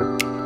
Bye.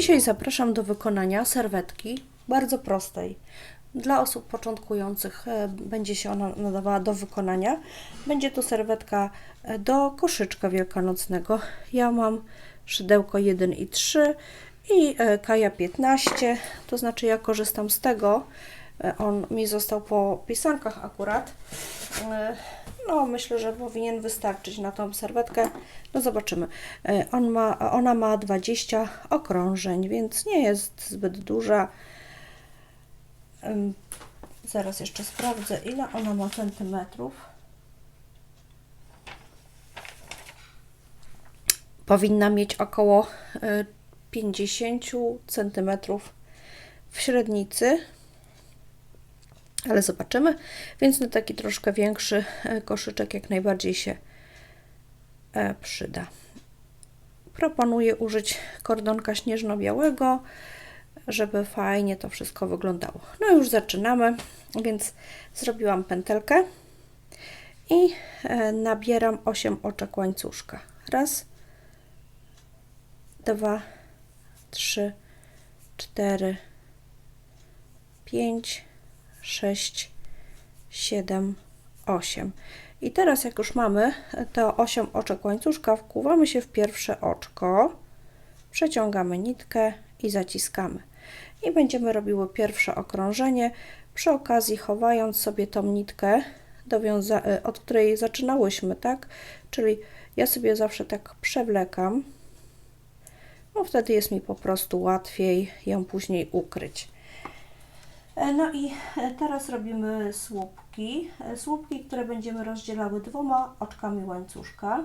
Dzisiaj zapraszam do wykonania serwetki bardzo prostej. Dla osób początkujących e, będzie się ona nadawała do wykonania. Będzie to serwetka e, do koszyczka wielkanocnego. Ja mam szydełko 1 i 3 i e, Kaja 15, to znaczy ja korzystam z tego. On mi został po pisankach akurat. E, No, myślę, że powinien wystarczyć na tą serwetkę. No zobaczymy. E, On ma, ona ma 20 okrążeń, więc nie jest zbyt duża. Zaraz jeszcze sprawdzę, ile ona ma centymetrów. Powinna mieć około e, 50 centymetrów w średnicy ale zobaczymy. Więc na taki troszkę większy e, koszyczek jak najbardziej się e, przyda. Proponuję użyć kordonka śnieżno-białego, żeby fajnie to wszystko wyglądało. No już zaczynamy, więc zrobiłam pętelkę i e, nabieram 8 oczek łańcuszka. Raz, dwa, trzy, cztery, pięć, 6, 7, 8. I teraz jak już mamy te 8 oczek łańcuszka, wkłuwamy się w pierwsze oczko, przeciągamy nitkę i zaciskamy. I będziemy robiły pierwsze okrążenie, przy okazji chowając sobie tą nitkę, e, od której zaczynałyśmy, tak? Czyli ja sobie zawsze tak przewlekam, bo wtedy jest mi po prostu łatwiej ją później ukryć. E, No i e, teraz robimy słupki. E, Słupki, które będziemy rozdzielały dwoma oczkami łańcuszka.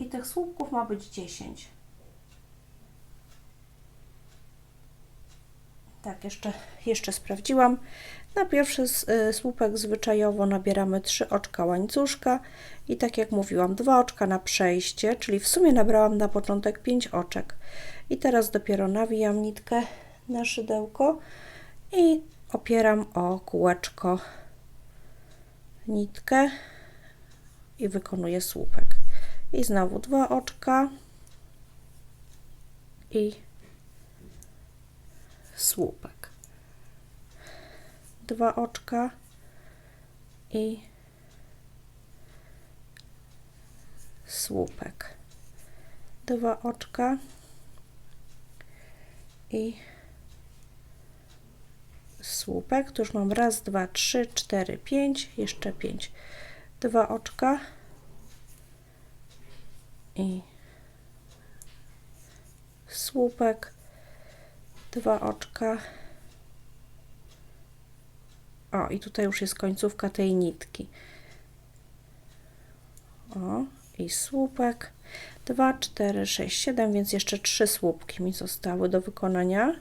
I tych słupków ma być 10. Tak, jeszcze, jeszcze sprawdziłam. Na pierwszy słupek zwyczajowo nabieramy 3 oczka łańcuszka i tak jak mówiłam, 2 oczka na przejście, czyli w sumie nabrałam na początek 5 oczek. I teraz dopiero nawijam nitkę na szydełko i opieram o kółeczko nitkę i wykonuję słupek. I znowu dwa oczka i słupek. Dwa oczka i słupek. Dwa oczka i słupek. Tu już mam raz, dwa, trzy, cztery, pięć, jeszcze pięć. Dwa oczka i słupek. Dwa oczka. O, i tutaj już jest końcówka tej nitki. O, i słupek. 2, 4, 6, 7, więc jeszcze trzy słupki mi zostały do wykonania.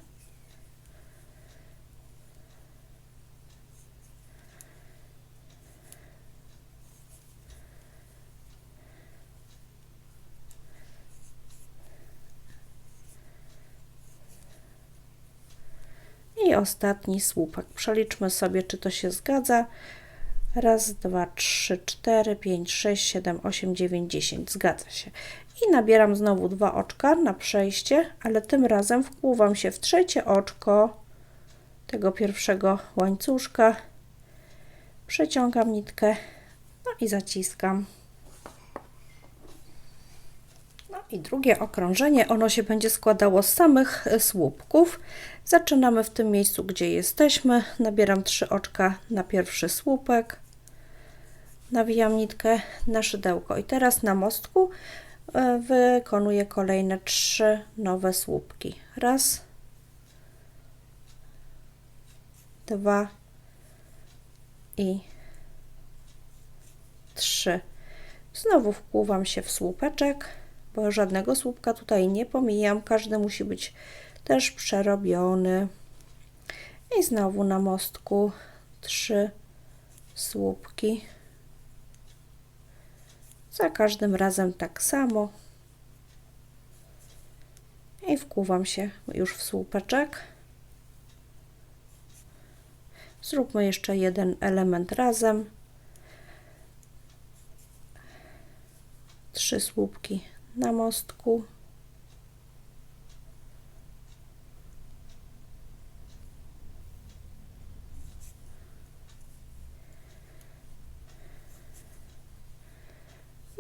I ostatni słupek. Przeliczmy sobie, czy to się zgadza. Raz, dwa, trzy, cztery, pięć, sześć, siedem, osiem, dziewięć, dziesięć. Zgadza się. I nabieram znowu dwa oczka na przejście, ale tym razem wkłuwam się w trzecie oczko tego pierwszego łańcuszka. Przeciągam nitkę, no i zaciskam. No i drugie okrążenie, ono się będzie składało z samych e, słupków. Zaczynamy w tym miejscu, gdzie jesteśmy. Nabieram trzy oczka na pierwszy słupek. Nawijam nitkę na szydełko. I teraz na mostku e, wykonuję kolejne trzy nowe słupki. Raz, dwa i trzy. Znowu wpływam się w słupeczek, bo żadnego słupka tutaj nie pomijam. Każdy musi być też przerobiony. I znowu na mostku trzy słupki. Za każdym razem tak samo. I wkuwam się już w słupeczek. Zróbmy jeszcze jeden element razem. Trzy słupki na mostku.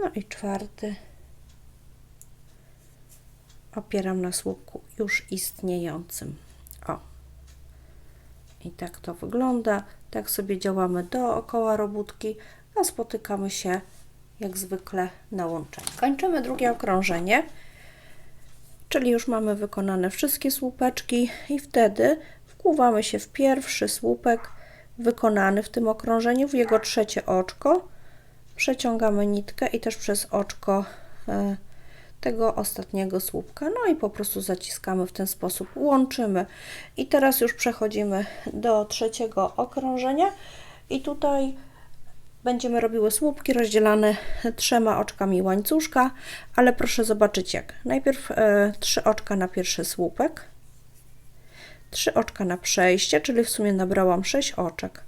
No i czwarty. Opieram na słupku już istniejącym. O. I tak to wygląda. Tak sobie działamy dookoła robótki, a spotykamy się jak zwykle na łączeniu. Kończymy drugie okrążenie, czyli już mamy wykonane wszystkie słupeczki i wtedy wkłuwamy się w pierwszy słupek wykonany w tym okrążeniu, w jego trzecie oczko, przeciągamy nitkę i też przez oczko e, tego ostatniego słupka, no i po prostu zaciskamy w ten sposób, łączymy. I teraz już przechodzimy do trzeciego okrążenia i tutaj będziemy robiły słupki rozdzielane trzema oczkami łańcuszka, ale proszę zobaczyć jak. Najpierw e, trzy oczka na pierwszy słupek, trzy oczka na przejście, czyli w sumie nabrałam sześć oczek.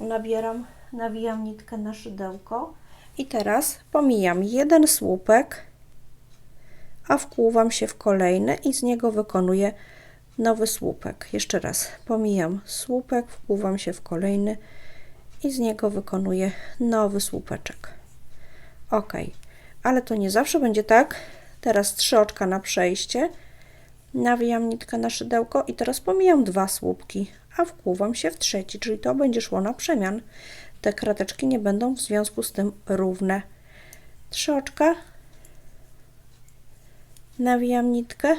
Nabieram, nawijam nitkę na szydełko i teraz pomijam jeden słupek, a wkłuwam się w kolejny i z niego wykonuję nowy słupek. Jeszcze raz pomijam słupek, wkłuwam się w kolejny i z niego wykonuję nowy słupeczek. Ok, ale to nie zawsze będzie tak. Teraz trzy oczka na przejście, nawijam nitkę na szydełko i teraz pomijam dwa słupki, a wkłuwam się w trzeci, czyli to będzie szło na przemian. Te krateczki nie będą w związku z tym równe. Trzy oczka, nawijam nitkę,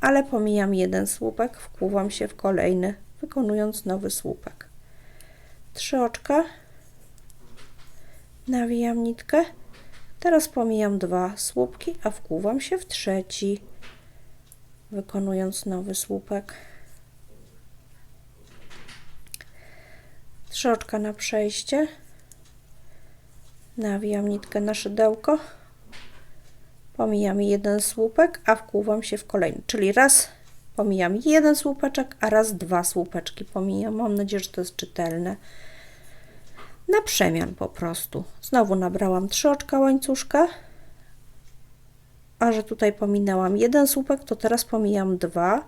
ale pomijam jeden słupek, wkłuwam się w kolejny, wykonując nowy słupek. Trzy oczka, nawijam nitkę, teraz pomijam dwa słupki, a wkłuwam się w trzeci, wykonując nowy słupek. Trzy oczka na przejście, nawijam nitkę na szydełko, pomijam jeden słupek, a wkłuwam się w kolejny, czyli raz pomijam jeden słupeczek, a raz dwa słupeczki pomijam. Mam nadzieję, że to jest czytelne. Na przemian po prostu. Znowu nabrałam trzy oczka łańcuszka, a że tutaj pominęłam jeden słupek, to teraz pomijam dwa,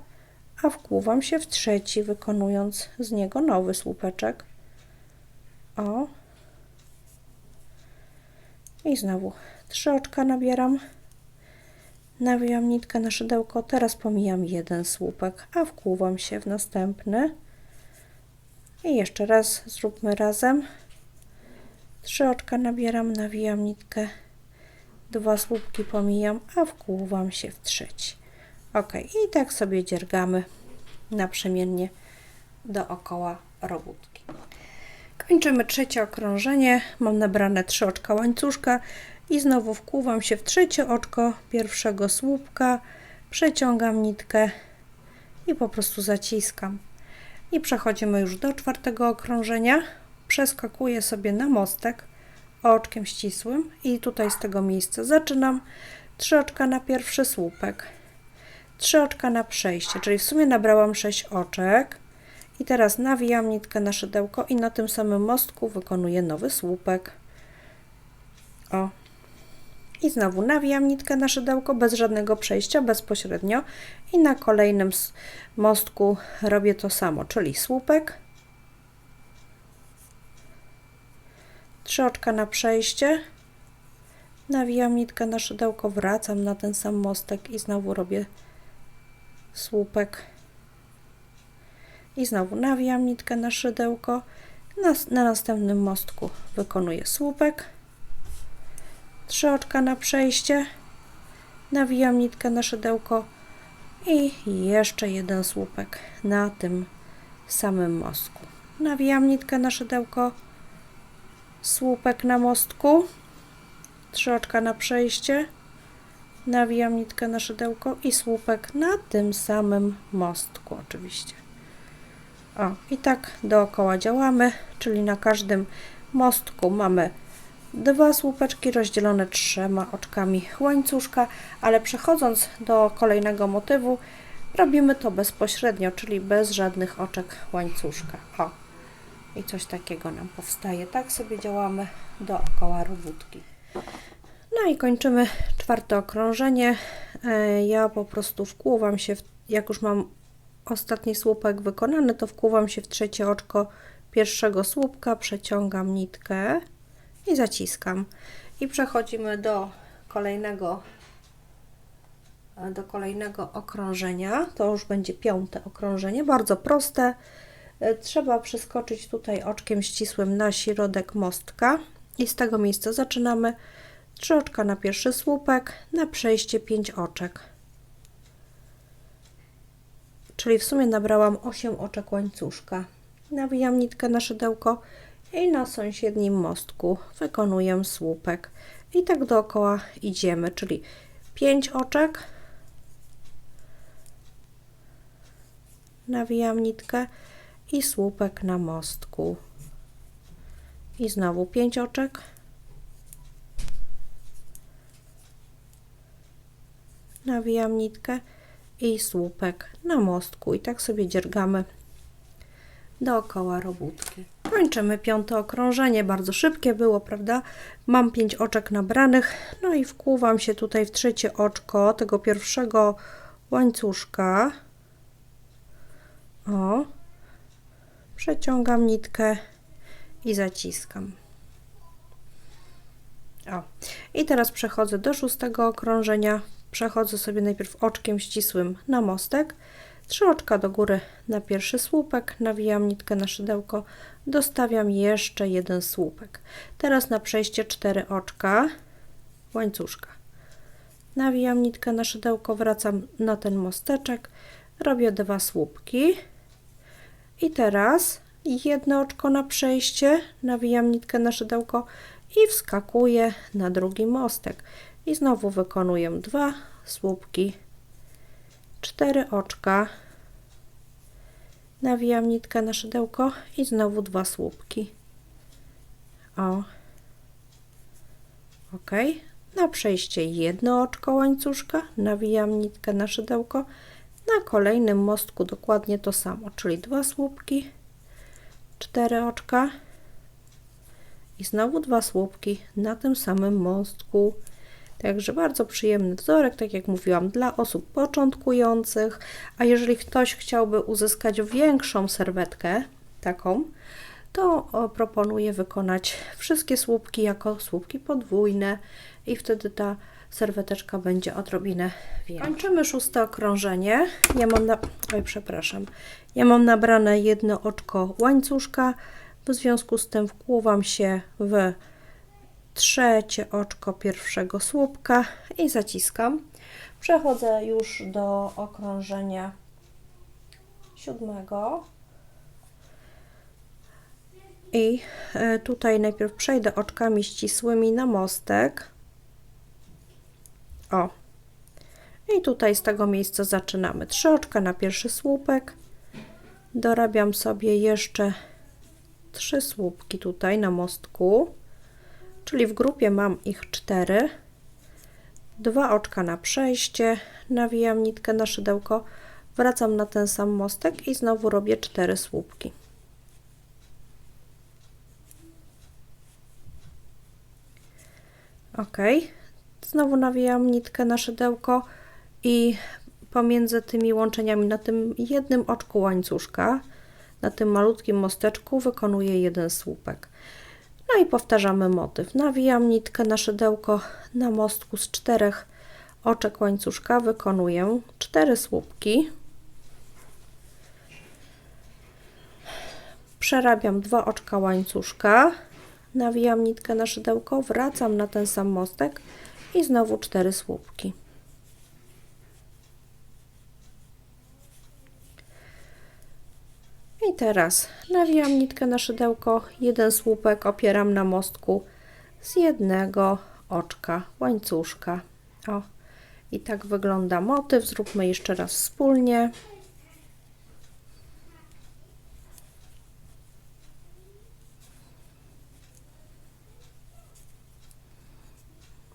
a wkłuwam się w trzeci, wykonując z niego nowy słupeczek. O. I znowu trzy oczka nabieram nawijam nitkę na szydełko, teraz pomijam jeden słupek, a wkłuwam się w następny. I jeszcze raz zróbmy razem. Trzy oczka nabieram, nawijam nitkę, dwa słupki pomijam, a wkłuwam się w trzeci. Ok, i tak sobie dziergamy naprzemiennie dookoła robótki. Kończymy trzecie okrążenie. Mam nabrane trzy oczka łańcuszka i znowu wkłuwam się w trzecie oczko pierwszego słupka, przeciągam nitkę i po prostu zaciskam. I przechodzimy już do czwartego okrążenia. Przeskakuję sobie na mostek oczkiem ścisłym i tutaj z tego miejsca zaczynam. Trzy oczka na pierwszy słupek, trzy oczka na przejście, czyli w sumie nabrałam 6 oczek. I teraz nawijam nitkę na szydełko i na tym samym mostku wykonuję nowy słupek. O, i znowu nawijam nitkę na szydełko bez żadnego przejścia, bezpośrednio. I na kolejnym mostku robię to samo, czyli słupek, trzy oczka na przejście, nawijam nitkę na szydełko, wracam na ten sam mostek i znowu robię słupek i znowu nawijam nitkę na szydełko, na, na następnym mostku wykonuję słupek, trzy oczka na przejście, nawijam nitkę na szydełko. I jeszcze jeden słupek na tym samym mostku. Nawijam nitkę na szydełko, słupek na mostku, trzy oczka na przejście, nawijam nitkę na szydełko i słupek na tym samym mostku oczywiście. O, i tak dookoła działamy, czyli na każdym mostku mamy dwa słupeczki rozdzielone trzema oczkami łańcuszka, ale przechodząc do kolejnego motywu, robimy to bezpośrednio, czyli bez żadnych oczek łańcuszka. O, i coś takiego nam powstaje. Tak sobie działamy dookoła robótki. No i kończymy czwarte okrążenie. E, Ja po prostu wkłuwam się, w, jak już mam ostatni słupek wykonany, to wkłuwam się w trzecie oczko pierwszego słupka, przeciągam nitkę i zaciskam. I przechodzimy do kolejnego do kolejnego okrążenia. To już będzie piąte okrążenie, bardzo proste. Trzeba przeskoczyć tutaj oczkiem ścisłym na środek mostka i z tego miejsca zaczynamy. Trzy oczka na pierwszy słupek, na przejście 5 oczek. Czyli w sumie nabrałam 8 oczek łańcuszka. Nawijam nitkę na szydełko i na sąsiednim mostku wykonuję słupek. I tak dookoła idziemy, czyli 5 oczek. Nawijam nitkę i słupek na mostku. I znowu 5 oczek. Nawijam nitkę i słupek na mostku. I tak sobie dziergamy dookoła robótki. Kończymy piąte okrążenie, bardzo szybkie było, prawda? Mam pięć oczek nabranych, no i wkłuwam się tutaj w trzecie oczko tego pierwszego łańcuszka. O, przeciągam nitkę i zaciskam. O, i teraz przechodzę do szóstego okrążenia. Przechodzę sobie najpierw oczkiem ścisłym na mostek, trzy oczka do góry na pierwszy słupek, nawijam nitkę na szydełko, dostawiam jeszcze jeden słupek. Teraz na przejście cztery oczka łańcuszka. Nawijam nitkę na szydełko, wracam na ten mosteczek, robię dwa słupki i teraz jedno oczko na przejście, nawijam nitkę na szydełko i wskakuję na drugi mostek. I znowu wykonuję dwa słupki, cztery oczka, nawijam nitkę na szydełko i znowu dwa słupki. O. Ok. Na przejście jedno oczko łańcuszka, nawijam nitkę na szydełko. Na kolejnym mostku dokładnie to samo, czyli dwa słupki, cztery oczka i znowu dwa słupki na tym samym mostku. Także bardzo przyjemny wzorek, tak jak mówiłam, dla osób początkujących, a jeżeli ktoś chciałby uzyskać większą serwetkę, taką, to proponuję wykonać wszystkie słupki jako słupki podwójne i wtedy ta serweteczka będzie odrobinę większa. Kończymy szóste okrążenie. Ja mam na... Oj, przepraszam. Ja mam nabrane jedno oczko łańcuszka, w związku z tym wkłuwam się w trzecie oczko pierwszego słupka i zaciskam. Przechodzę już do okrążenia siódmego. I e, tutaj najpierw przejdę oczkami ścisłymi na mostek. O. I tutaj z tego miejsca zaczynamy. Trzy oczka na pierwszy słupek. Dorabiam sobie jeszcze trzy słupki tutaj na mostku. Czyli w grupie mam ich cztery. Dwa oczka na przejście, nawijam nitkę na szydełko, wracam na ten sam mostek i znowu robię cztery słupki. Ok, znowu nawijam nitkę na szydełko i pomiędzy tymi łączeniami na tym jednym oczku łańcuszka, na tym malutkim mosteczku wykonuję jeden słupek. No i powtarzamy motyw. Nawijam nitkę na szydełko na mostku z czterech oczek łańcuszka. Wykonuję cztery słupki. Przerabiam dwa oczka łańcuszka. Nawijam nitkę na szydełko, wracam na ten sam mostek i znowu cztery słupki. Teraz nawijam nitkę na szydełko, jeden słupek opieram na mostku z jednego oczka łańcuszka. O, i tak wygląda motyw. Zróbmy jeszcze raz wspólnie.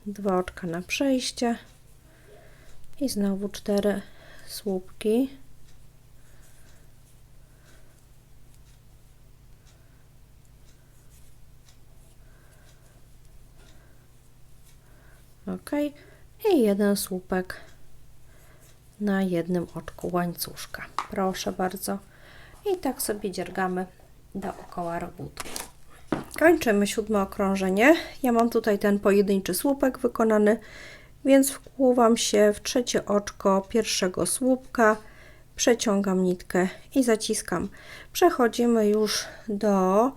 Dwa oczka na przejście i znowu cztery słupki. Ok i jeden słupek na jednym oczku łańcuszka. Proszę bardzo. I tak sobie dziergamy dookoła robotu. Kończymy siódme okrążenie. Ja mam tutaj ten pojedynczy słupek wykonany więc wkłuwam się w trzecie oczko pierwszego słupka przeciągam nitkę i zaciskam. Przechodzimy już do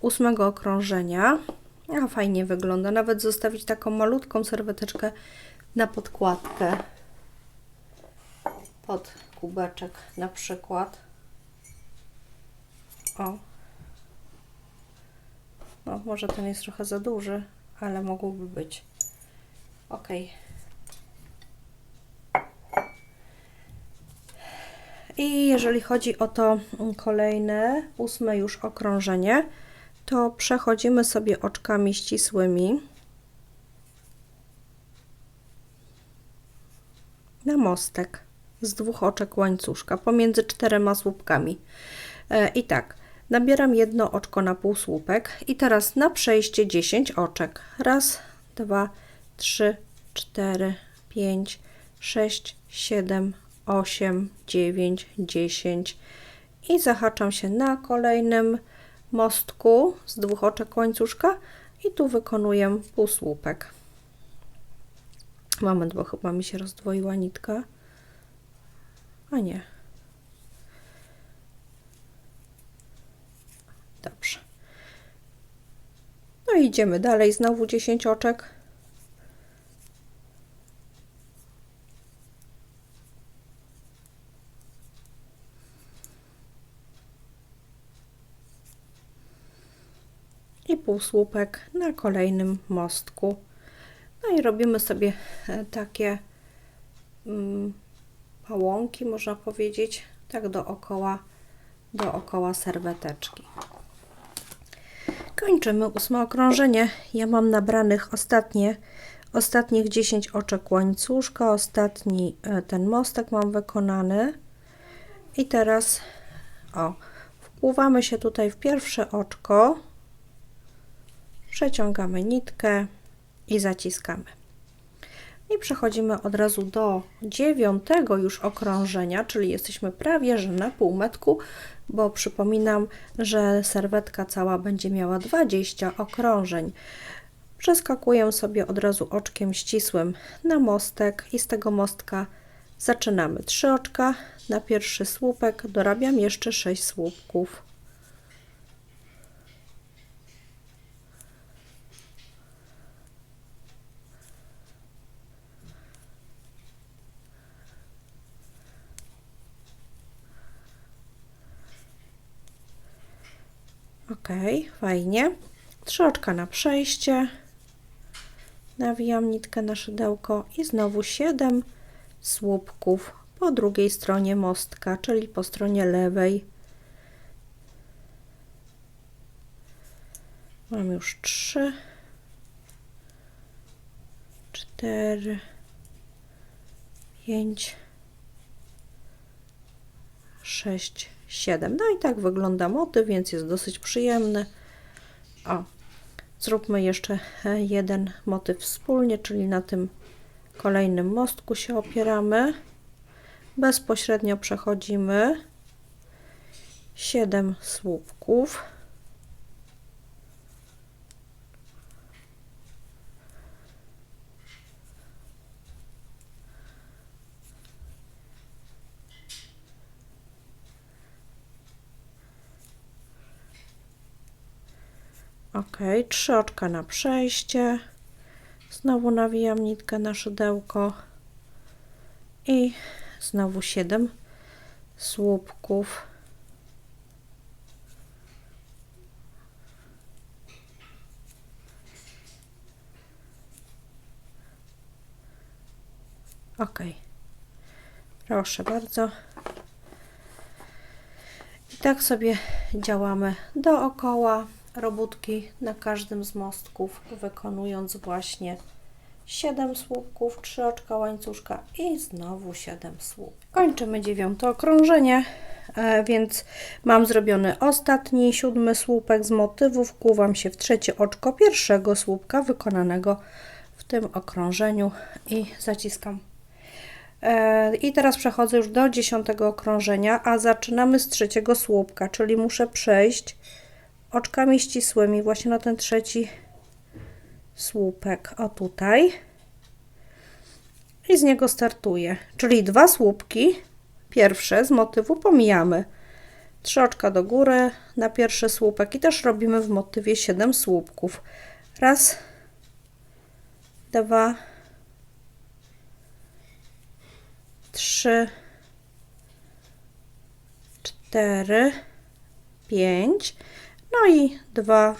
ósmego okrążenia a fajnie wygląda. Nawet zostawić taką malutką serweteczkę na podkładkę pod kubeczek na przykład. O. No, może ten jest trochę za duży, ale mogłoby być. Ok. I jeżeli chodzi o to kolejne, ósme już okrążenie, to przechodzimy sobie oczkami ścisłymi na mostek z dwóch oczek łańcuszka pomiędzy czterema słupkami. E, I tak, nabieram jedno oczko na półsłupek i teraz na przejście 10 oczek. Raz, dwa, trzy, cztery, pięć, sześć, siedem, osiem, dziewięć, dziesięć i zahaczam się na kolejnym mostku z dwóch oczek łańcuszka i tu wykonuję półsłupek. Moment, bo chyba mi się rozdwoiła nitka. A nie. Dobrze. No i idziemy dalej. Znowu 10 oczek. i półsłupek na kolejnym mostku. No i robimy sobie e, takie mm, pałąki, można powiedzieć, tak dookoła, dookoła serweteczki. Kończymy ósme okrążenie. Ja mam nabranych ostatnie, ostatnich 10 oczek łańcuszka, ostatni e, ten mostek mam wykonany. I teraz o, wpływamy się tutaj w pierwsze oczko, przeciągamy nitkę i zaciskamy. I przechodzimy od razu do dziewiątego już okrążenia, czyli jesteśmy prawie że na półmetku, bo przypominam, że serwetka cała będzie miała 20 okrążeń. Przeskakuję sobie od razu oczkiem ścisłym na mostek i z tego mostka zaczynamy 3 oczka na pierwszy słupek, dorabiam jeszcze 6 słupków. Ok, fajnie. Trzy oczka na przejście. Nawijam nitkę na szydełko i znowu 7 słupków po drugiej stronie mostka, czyli po stronie lewej. Mam już 3, 4, 5, 6, 7. No i tak wygląda motyw, więc jest dosyć przyjemny. O, zróbmy jeszcze jeden motyw wspólnie, czyli na tym kolejnym mostku się opieramy. Bezpośrednio przechodzimy 7 słupków. ok, trzy oczka na przejście. Znowu nawijam nitkę na szydełko. I znowu 7 słupków. Ok proszę bardzo. I tak sobie działamy dookoła robótki na każdym z mostków, wykonując właśnie 7 słupków, 3 oczka łańcuszka i znowu 7 słupków. Kończymy dziewiąte okrążenie, e, więc mam zrobiony ostatni, siódmy słupek z motywu, wkłuwam się w trzecie oczko pierwszego słupka wykonanego w tym okrążeniu i zaciskam. E, I teraz przechodzę już do dziesiątego okrążenia, a zaczynamy z trzeciego słupka, czyli muszę przejść oczkami ścisłymi właśnie na ten trzeci słupek, o tutaj. I z niego startuję, czyli dwa słupki, pierwsze z motywu pomijamy. Trzy oczka do góry na pierwszy słupek i też robimy w motywie 7 słupków. Raz, dwa, trzy, cztery, pięć, no i dwa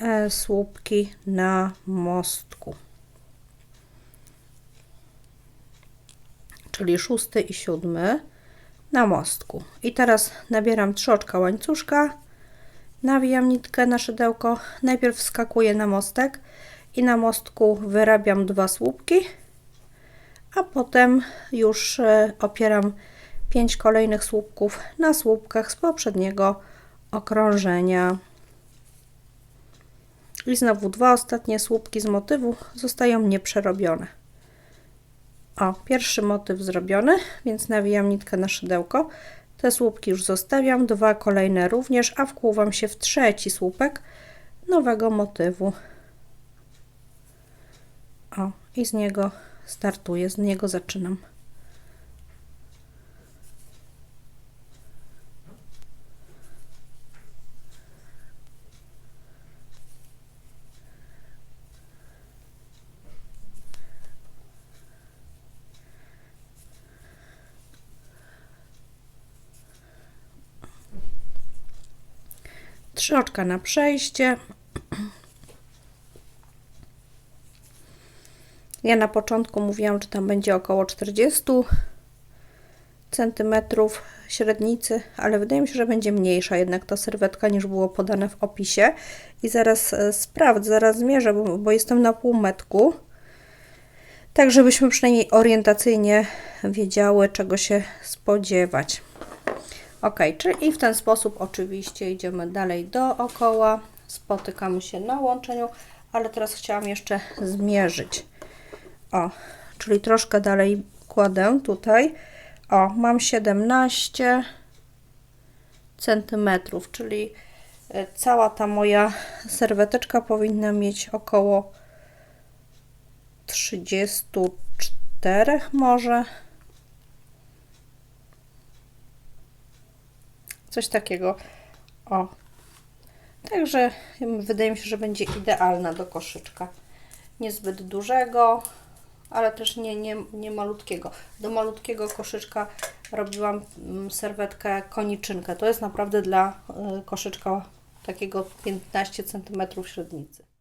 e, słupki na mostku. Czyli szósty i siódmy na mostku. I teraz nabieram trzy oczka łańcuszka, nawijam nitkę na szydełko, najpierw wskakuję na mostek i na mostku wyrabiam dwa słupki, a potem już e, opieram pięć kolejnych słupków na słupkach z poprzedniego okrążenia. I znowu dwa ostatnie słupki z motywu zostają nieprzerobione. O, pierwszy motyw zrobiony, więc nawijam nitkę na szydełko. Te słupki już zostawiam, dwa kolejne również, a wkłuwam się w trzeci słupek nowego motywu. O, i z niego startuję, z niego zaczynam. Trzy oczka na przejście. Ja na początku mówiłam, że tam będzie około 40 centymetrów średnicy, ale wydaje mi się, że będzie mniejsza jednak ta serwetka niż było podane w opisie. I zaraz e, sprawdzę, zaraz zmierzę, bo, bo jestem na półmetku. Tak, żebyśmy przynajmniej orientacyjnie wiedziały, czego się spodziewać. Ok, czyli w ten sposób oczywiście idziemy dalej dookoła, spotykamy się na łączeniu, ale teraz chciałam jeszcze zmierzyć. O, czyli troszkę dalej kładę tutaj. O, mam 17 centymetrów, czyli e, cała ta moja serweteczka powinna mieć około 34 może. Coś takiego. O. Także wydaje mi się, że będzie idealna do koszyczka. Niezbyt dużego, ale też nie, nie, nie malutkiego. Do malutkiego koszyczka robiłam mm, serwetkę koniczynkę. To jest naprawdę dla y, koszyczka takiego 15 cm średnicy.